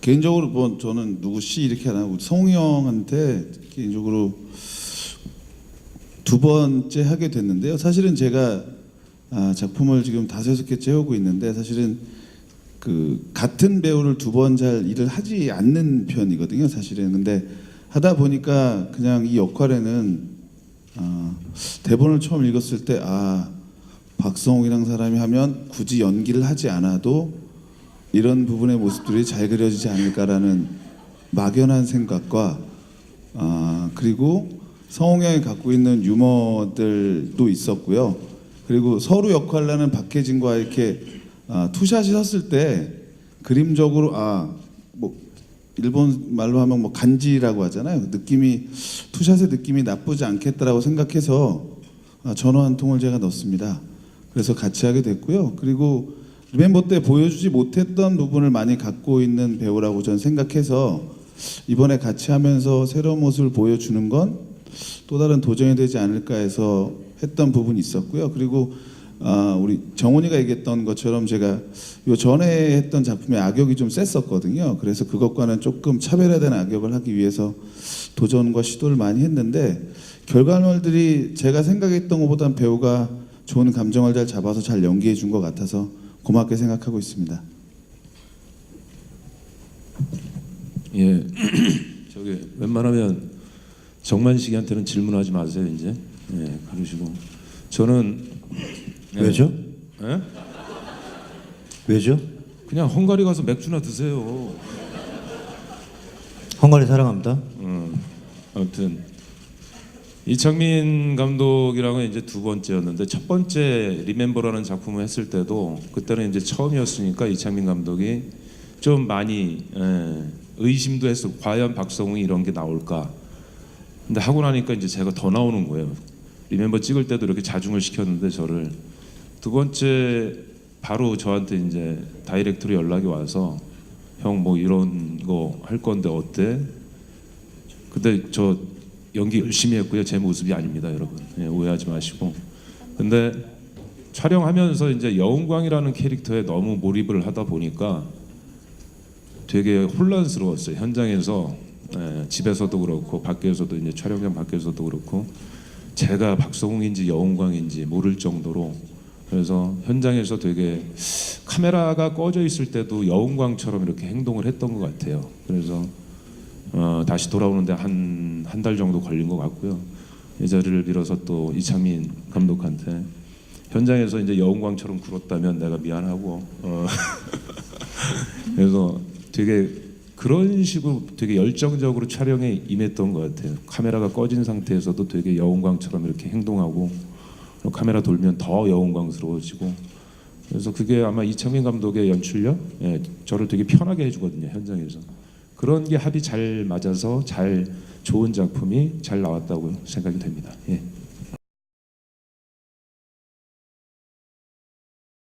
개인적으로 뭐 저는 누구 씨 이렇게 안 하고 성웅이 형한테 개인적으로 두 번째 하게 됐는데요. 사실은 제가 아, 작품을 지금 다섯 개째 해오고 있는데 사실은 그 같은 배우를 두 번 잘 일을 하지 않는 편이거든요. 사실은 근데 하다 보니까 그냥 이 역할에는 아, 대본을 처음 읽었을 때 아 박성욱이랑 사람이 하면 굳이 연기를 하지 않아도 이런 부분의 모습들이 잘 그려지지 않을까라는 막연한 생각과 아 그리고 성홍 형이 갖고 있는 유머들도 있었고요. 그리고 서로 역할라는 박해진과 이렇게 아, 투샷이 섰을 때 그림적으로 아 뭐 일본 말로 하면 뭐 간지라고 하잖아요. 느낌이 투샷의 느낌이 나쁘지 않겠다라고 생각해서 아, 전화 한 통을 제가 넣습니다. 그래서 같이 하게 됐고요. 그리고 리멤버 때 보여주지 못했던 부분을 많이 갖고 있는 배우라고 저는 생각해서 이번에 같이 하면서 새로운 모습을 보여주는 건 또 다른 도전이 되지 않을까 해서 했던 부분이 있었고요. 그리고 아, 우리 정훈이가 얘기했던 것처럼 제가 요 전에 했던 작품의 악역이 좀 셌었거든요. 그래서 그것과는 조금 차별화된 악역을 하기 위해서 도전과 시도를 많이 했는데 결과물들이 제가 생각했던 것보단 배우가 좋은 감정을 잘 잡아서 잘 연기해 준 것 같아서 고맙게 생각하고 있습니다. 예, 저기 웬만하면 정만식이한테는 질문하지 마세요 이제. 예, 그러시고 저는 예, 왜죠? 예? 왜죠? 그냥 헝가리 가서 맥주나 드세요. 헝가리 사랑합니다. 음, 아무튼 이창민 감독이랑은 이제 두 번째였는데 첫 번째 리멤버라는 작품을 했을 때도 그때는 이제 처음이었으니까 이창민 감독이 좀 많이 예, 의심도 했어. 과연 박성웅이 이런 게 나올까? 근데 하고 나니까 이제 제가 더 나오는 거예요. 리멤버 찍을 때도 이렇게 자중을 시켰는데 저를 두 번째 바로 저한테 이제 다이렉트로 연락이 와서 형 뭐 이런 거 할 건데 어때? 근데 저 연기 열심히 했고요. 제 모습이 아닙니다, 여러분. 예, 오해하지 마시고. 근데 촬영하면서 이제 여운광이라는 캐릭터에 너무 몰입을 하다 보니까 되게 혼란스러웠어요. 현장에서 예, 집에서도 그렇고 밖에서도 이제 촬영장 밖에서도 그렇고 제가 박성웅인지 여운광인지 모를 정도로 그래서 현장에서 되게 카메라가 꺼져 있을 때도 여운광처럼 이렇게 행동을 했던 것 같아요. 그래서 어, 다시 돌아오는데 한 한 달 정도 걸린 것 같고요. 이 자리를 빌어서 또 이창민 감독한테 현장에서 이제 여운광처럼 굴었다면 내가 미안하고 어, 그래서 되게 그런 식으로 되게 열정적으로 촬영에 임했던 것 같아요. 카메라가 꺼진 상태에서도 되게 여운광처럼 이렇게 행동하고 카메라 돌면 더 여운광스러워지고 그래서 그게 아마 이창민 감독의 연출력, 예, 저를 되게 편하게 해주거든요 현장에서 그런 게 합이 잘 맞아서 잘 좋은 작품이 잘 나왔다고 생각이 됩니다. 예.